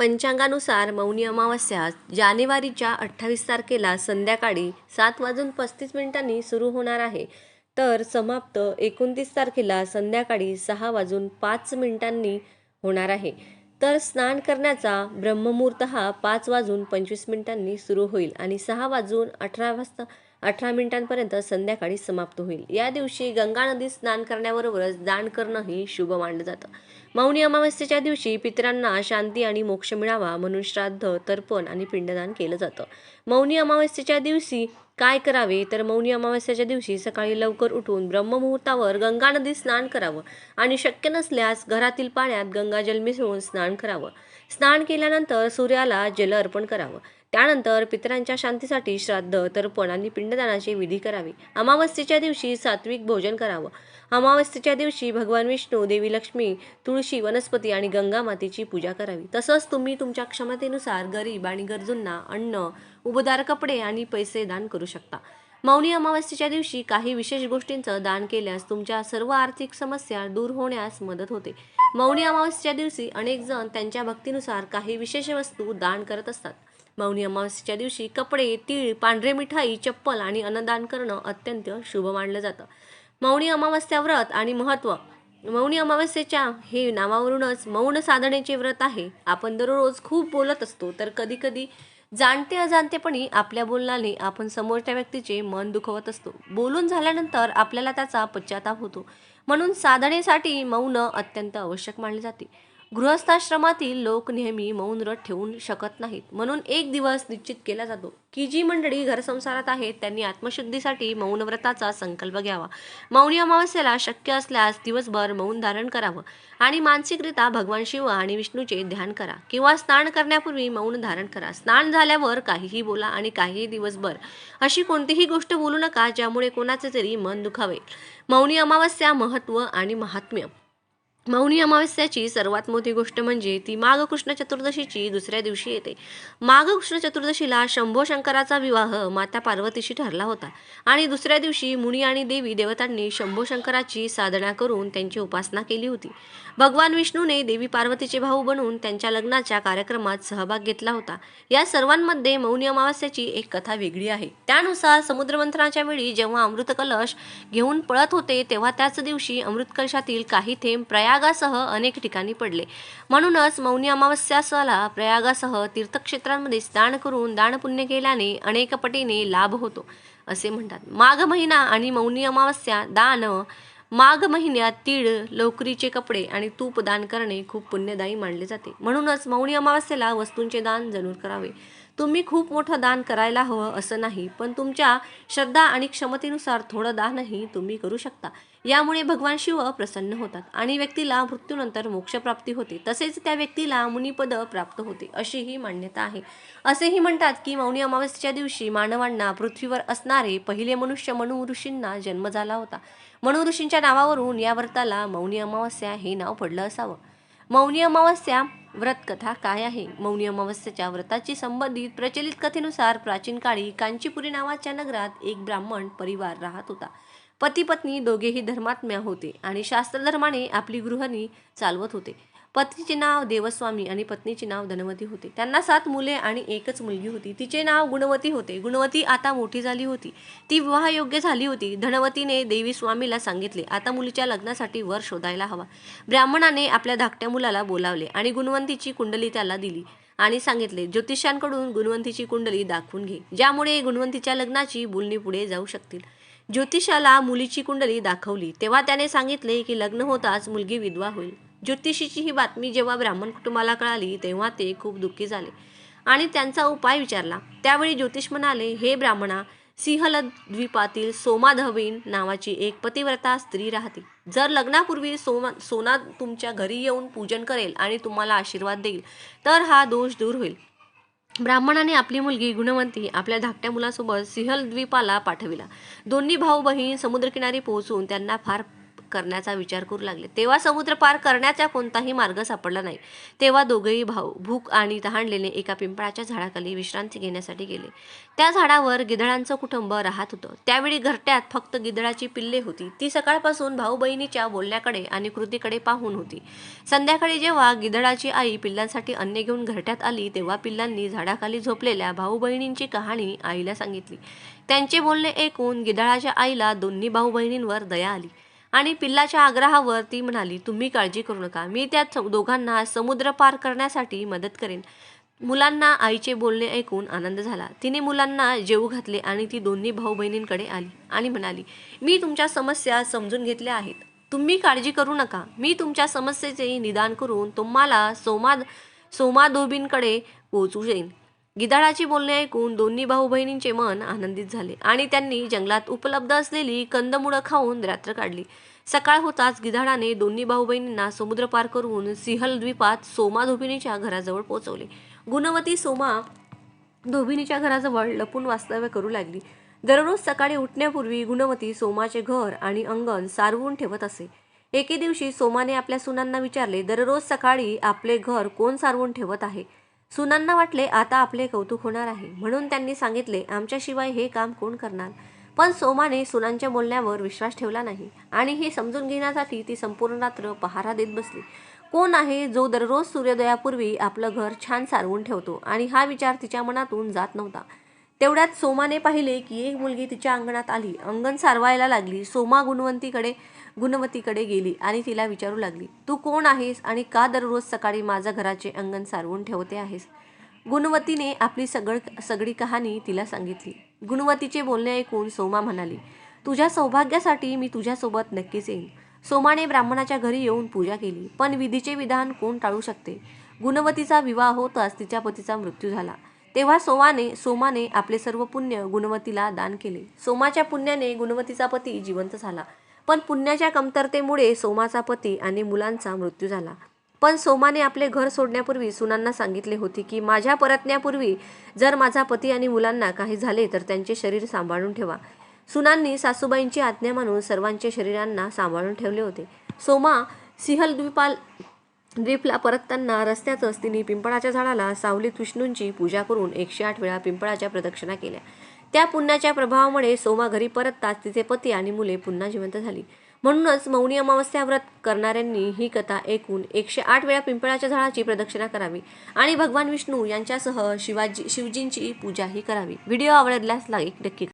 पंचांगानुसार मौनी अमावस्या जानेवारीच्या अठ्ठावीस तारखेला संध्याकाळी सात वाजून पस्तीस मिनिटांनी सुरू होणार आहे. तर समाप्त एकोणतीस तारखेला संध्याकाळी सहा वाजून पाच मिनिटांनी होणार आहे. तर स्नान करण्याचा ब्रह्ममुहूर्त हा पाच वाजून पंचवीस मिनिटांनी सुरू होईल आणि सहा वाजून अठरा वाजता अठरा मिनिटांपर्यंत संध्याकाळी समाप्त होईल. या दिवशी गंगा नदीत स्नान करण्याबरोबरच दान करणंही शुभ मानलं जातं. मौनी अमावस्येच्या दिवशी पितरांना शांती आणि मोक्ष मिळावा म्हणून श्राद्ध तर्पण आणि पिंडदान केलं जातं. मौनी अमावस्येच्या दिवशी काय करावे? तर मौनी अमावस्येच्या दिवशी सकाळी लवकर उठून ब्रह्ममुहूर्तावर गंगा नदीत स्नान करावं आणि शक्य नसल्यास घरातील पाण्यात गंगाजल मिसळून स्नान करावं. स्नान केल्यानंतर सूर्याला जल अर्पण करावं. त्यानंतर पितरांच्या शांतीसाठी श्राद्ध तर्पण आणि पिंडदानाचे विधी करावे. अमावस्येच्या दिवशी सात्विक भोजन करावं. अमावस्येच्या दिवशी भगवान विष्णू देवी लक्ष्मी तुळशी वनस्पती आणि गंगा मातेची पूजा करावी. तसंच तुम्ही तुमच्या क्षमतेनुसार गरीब आणि गरजूंना अन्न उबदार कपडे आणि पैसे दान करू शकता. मौनी अमावस्येच्या दिवशी काही विशेष गोष्टींचं दान केल्यास तुमच्या सर्व आर्थिक समस्या दूर होण्यास मदत होते. मौनी अमावस्येच्या दिवशी अनेक जण त्यांच्या भक्तीनुसार काही विशेष वस्तू दान करत असतात. मौनी अमावस्येच्या दिवशी कपडे तीळ पांढरे मिठाई चप्पल आणि अन्नदान करणं अत्यंत शुभ मानलं जातं. मौनी अमावस्या व्रत आणि महत्त्व मौनी अमावस्येच्या हे नावावरूनच मौन साधनेचे व्रत आहे. आपण दररोज खूप बोलत असतो तर कधी कधी जाणते अजाणतेपणी आपल्या बोलण्याने आपण समोरच्या व्यक्तीचे मन दुखवत असतो. बोलून झाल्यानंतर आपल्याला त्याचा पश्चाताप होतो. म्हणून साधनेसाठी मौन अत्यंत आवश्यक मानले जाते. गृहस्थाश्रमातील लोक नेहमी मौन व्रत ठेवून शकत नाहीत. म्हणून एक दिवस निश्चित केला जातो की जी मंडळी घरसंसारात आहेत त्यांनी आत्मशुद्धीसाठी मौन व्रताचा संकल्प घ्यावा. मौनी अमावस्येला शक्य असल्यास दिवसभर मौन धारण करावं आणि मानसिकरित्या भगवान शिव आणि विष्णूचे ध्यान करा किंवा स्नान करण्यापूर्वी मौन धारण करा. स्नान झाल्यावर काहीही बोला आणि काहीही दिवसभर अशी कोणतीही गोष्ट बोलू नका ज्यामुळे कोणाचे तरी मन दुखावे. मौनी अमावस्या महत्त्व आणि महात्म्य. मौनी अमावस्याची सर्वात मोठी गोष्ट म्हणजे ती माघ कृष्ण चतुर्दशीची दुसऱ्या दिवशी येते. माघ कृष्ण चतुर्दशीला शंभो शंकराचा विवाह माता पार्वतीशी ठरला होता. आणि दुसऱ्या दिवशी मुनी आणि देवी देवतांनी शंभो शंकराची साधना करून त्यांची उपासना केली होती. भगवान विष्णूने देवी पार्वतीचे भाऊ बनून त्यांच्या लग्नाच्या कार्यक्रमात सहभाग घेतला होता. या सर्वांमध्ये मौनी अमावस्याची एक कथा वेगळी आहे. त्यानुसार समुद्रमंथनाच्या वेळी जेव्हा अमृत कलश घेऊन पळत होते तेव्हा त्याच दिवशी अमृत कलशातील काही थेंब प्रया प्रयागासह अनेक ठिकाणी पडले. म्हणूनच मौनी अमावस्याला प्रयागासह तीर्थक्षेत्रांमध्ये स्नान करून दानपुण्य केल्याने अनेक पटीने लाभ होतो असे म्हणतात. माघ महिना आणि मौनी अमावस्या दान माघ महिन्यात तीळ लोकरीचे कपडे आणि तूप दान करणे खूप पुण्यदायी मानले जाते. म्हणूनच मौनी अमावस्येला वस्तूंचे दान जरूर करावे. तुम्ही खूप मोठं दान करायला हवं असं नाही पण तुमच्या श्रद्धा आणि क्षमतेनुसार थोडं दानही तुम्ही करू शकता. यामुळे भगवान शिव प्रसन्न होतात आणि व्यक्तीला मृत्यूनंतर मोक्षप्राप्ती होते. तसेच त्या व्यक्तीला मुनिपद प्राप्त होते अशीही मान्यता आहे. असेही म्हणतात की मौनी अमावस्येच्या दिवशी मानवांना पृथ्वीवर असणारे पहिले मनुष्य मनु ऋषींना जन्म झाला होता. मनु ऋषींच्या नावावरून या व्रताला मौनी अमावस्या हे नाव पडलं असावं. मौनी अमावस्या व्रत कथा काय आहे? मौनी अमावस्येच्या व्रताची संबंधित प्रचलित कथेनुसार प्राचीन काळी कांचीपुरी नावाच्या नगरात एक ब्राह्मण परिवार राहत होता. पती पत्नी दोघेही धर्मात्म्या होते आणि शास्त्रधर्माने आपली गृहिणी चालवत होते. पतीचे नाव देवस्वामी आणि पत्नीचे नाव धनवती होते. त्यांना सात मुले आणि एकच मुलगी होती. तिचे नाव गुणवती होते. गुणवती आता मोठी झाली होती. ती विवाहयोग्य झाली होती. धनवतीने देवी स्वामीला सांगितले आता मुलीच्या लग्नासाठी वर शोधायला हवा. ब्राह्मणाने आपल्या धाकट्या मुलाला बोलावले आणि गुणवंतीची कुंडली त्याला दिली आणि सांगितले ज्योतिषांकडून गुणवंतीची कुंडली दाखवून घे ज्यामुळे गुणवंतीच्या लग्नाची बोलणी पुढे जाऊ शकतील. ज्योतिषाला मुलीची कुंडली दाखवली. तेव्हा त्याने सांगितले की लग्न होताच मुलगी विधवा होईल. ज्योतिषीची ही बातमी जेव्हा ब्राह्मण कुटुंबाला कळाली तेव्हा ते खूप दुःखी झाले. आणि त्यांचा उपाय विचारला. त्यावेळी ज्योतिष म्हणाले हे ब्राह्मणा सिंहल द्वीपातील सोमाधवीन नावाची एक पतिव्रता स्त्री राहते. जर लग्नापूर्वी सोमा सोना तुमच्या घरी येऊन पूजन करेल आणि तुम्हाला आशीर्वाद देईल तर हा दोष दूर होईल. ब्राह्मणाने आपली मुलगी गुणवंती आपल्या धाकट्या मुलासोबत सिंहल द्वीपाला पाठविला. दोन्ही भाऊ बहीण समुद्रकिनारी पोहोचून त्यांना फार करण्याचा विचार करू लागले. तेव्हा समुद्र पार करण्याचा कोणताही मार्ग सापडला नाही. तेव्हा दोघेही भाऊ भूक आणि तहानलेले एका पिंपळाच्या झाडाखाली विश्रांती घेण्यासाठी गेले. त्या झाडावर गिधळांचं कुटुंब राहत होतं. त्यावेळी घरट्यात फक्त गिधळाची पिल्ले होती. ती सकाळपासून भाऊ बहिणीच्या बोलण्याकडे आणि कृतीकडे पाहून होती. संध्याकाळी जेव्हा गिधळाची आई पिल्लांसाठी अन्न घेऊन घरट्यात आली तेव्हा पिल्लांनी झाडाखाली झोपलेल्या भाऊ बहिणींची कहाणी आईला सांगितली. त्यांचे बोलणे ऐकून गिधाळाच्या आईला दोन्ही भाऊ बहिणींवर दया आली. आणि पिल्लाच्या आग्रहावर ती म्हणाली तुम्ही काळजी करू नका. मी त्या दोघांना समुद्र पार करण्यासाठी मदत करेन. मुलांना आईचे बोलणे ऐकून आनंद झाला. तिने मुलांना जेवू घातले आणि ती दोन्ही भाऊ बहिणींकडे आली आणि म्हणाली मी तुमच्या समस्या समजून घेतल्या आहेत. तुम्ही काळजी करू नका. मी तुमच्या समस्येचे निदान करून तुम्हाला सोमा सोमाधोबींकडे पोहोचू येईन गिधाडाची बोलणे ऐकून दोन्ही भाऊ बहिणींचे मन आनंदित झाले आणि त्यांनी जंगलात उपलब्ध असलेली कंदमुळं खाऊन रात्र काढली. सकाळ होताच गिधाडाने दोन्ही भाऊ बहिणींना समुद्र पार करून सिहल द्वीपात सोमा धोबिनीच्या घराजवळ पोहोचवले. गुणवती सोमा धोबिनीच्या घराजवळ लपून वास्तव्य करू लागली. दररोज सकाळी उठण्यापूर्वी गुणवती सोमाचे घर आणि अंगण सारवून ठेवत असे. एके दिवशी सोमाने आपल्या सुनांना विचारले दररोज सकाळी आपले घर कोण सारवून ठेवत आहे? सुनांना वाटले आता आपले कौतुक होणार आहे. म्हणून त्यांनी सांगितले आमच्याशिवाय हे काम कोण करणार? पण सोमाने सुनांच्या बोलण्यावर विश्वास ठेवला नाही आणि हे समजून घेण्यासाठी ती संपूर्ण रात्र पहारा देत बसली. कोण आहे जो दररोज सूर्योदयापूर्वी आपलं घर छान सारवून ठेवतो आणि हा विचार तिच्या मनातून जात नव्हता? तेवढ्यात सोमाने पाहिले की एक मुलगी तिच्या अंगणात आली. अंगण सारवायला लागली. सोमा गुणवंतीकडे गुणवतीकडे गेली आणि तिला विचारू लागली तू कोण आहेस आणि का दररोज सकाळी माझ्या घराचे अंगण सारवून ठेवते आहेस? गुणवतीने आपली सगळ सगळी कहाणी तिला सांगितली. गुणवतीचे बोलणे ऐकून सोमा म्हणाली तुझ्या सौभाग्यासाठी मी तुझ्यासोबत नक्कीच येईन. सोमाने ब्राह्मणाच्या घरी येऊन पूजा केली पण विधीचे विधान कोण टाळू शकते? गुणवतीचा विवाह होताच तिच्या पतीचा मृत्यू झाला. तेव्हा सोमाने सोमाने आपले सर्व पुण्य गुणवतीला दान केले. सोमाच्या पुण्याने गुणवतीचा पती जिवंत झाला. पण पुण्याच्या कमतरतेमुळे सोमाचा पती आणि मुलांचा मृत्यू झाला. पण सोमाने आपले घर सोडण्यापूर्वी सुनांना सांगितले होते की माझ्या परतण्यापूर्वी जर माझा पती आणि मुलांना काही झाले तर त्यांचे शरीर सांभाळून ठेवा. सुनांनी सासूबाईंची आज्ञा मानून सर्वांचे शरीरांना सांभाळून ठेवले होते. सोमा सिंहल द्वीपाल द्वीपला परतताना रस्त्यातच तिने पिंपळाच्या झाडाला सावलीत विष्णूंची पूजा करून एकशे आठ वेळा पिंपळाच्या प्रदक्षिणा केल्या. त्या पुण्याच्या प्रभावामुळे सोमा घरी परतताच तिचे पती आणि मुले पुन्हा जिवंत झाली. म्हणूनच मौनी अमावस्या व्रत करणाऱ्यांनी ही कथा ऐकून एकशे आठ वेळा पिंपळाच्या झाडाची प्रदक्षिणा करावी आणि भगवान विष्णू यांच्यासह शिवाजी शिवजींची पूजाही करावी. व्हिडिओ आवडल्यास लाईक नक्की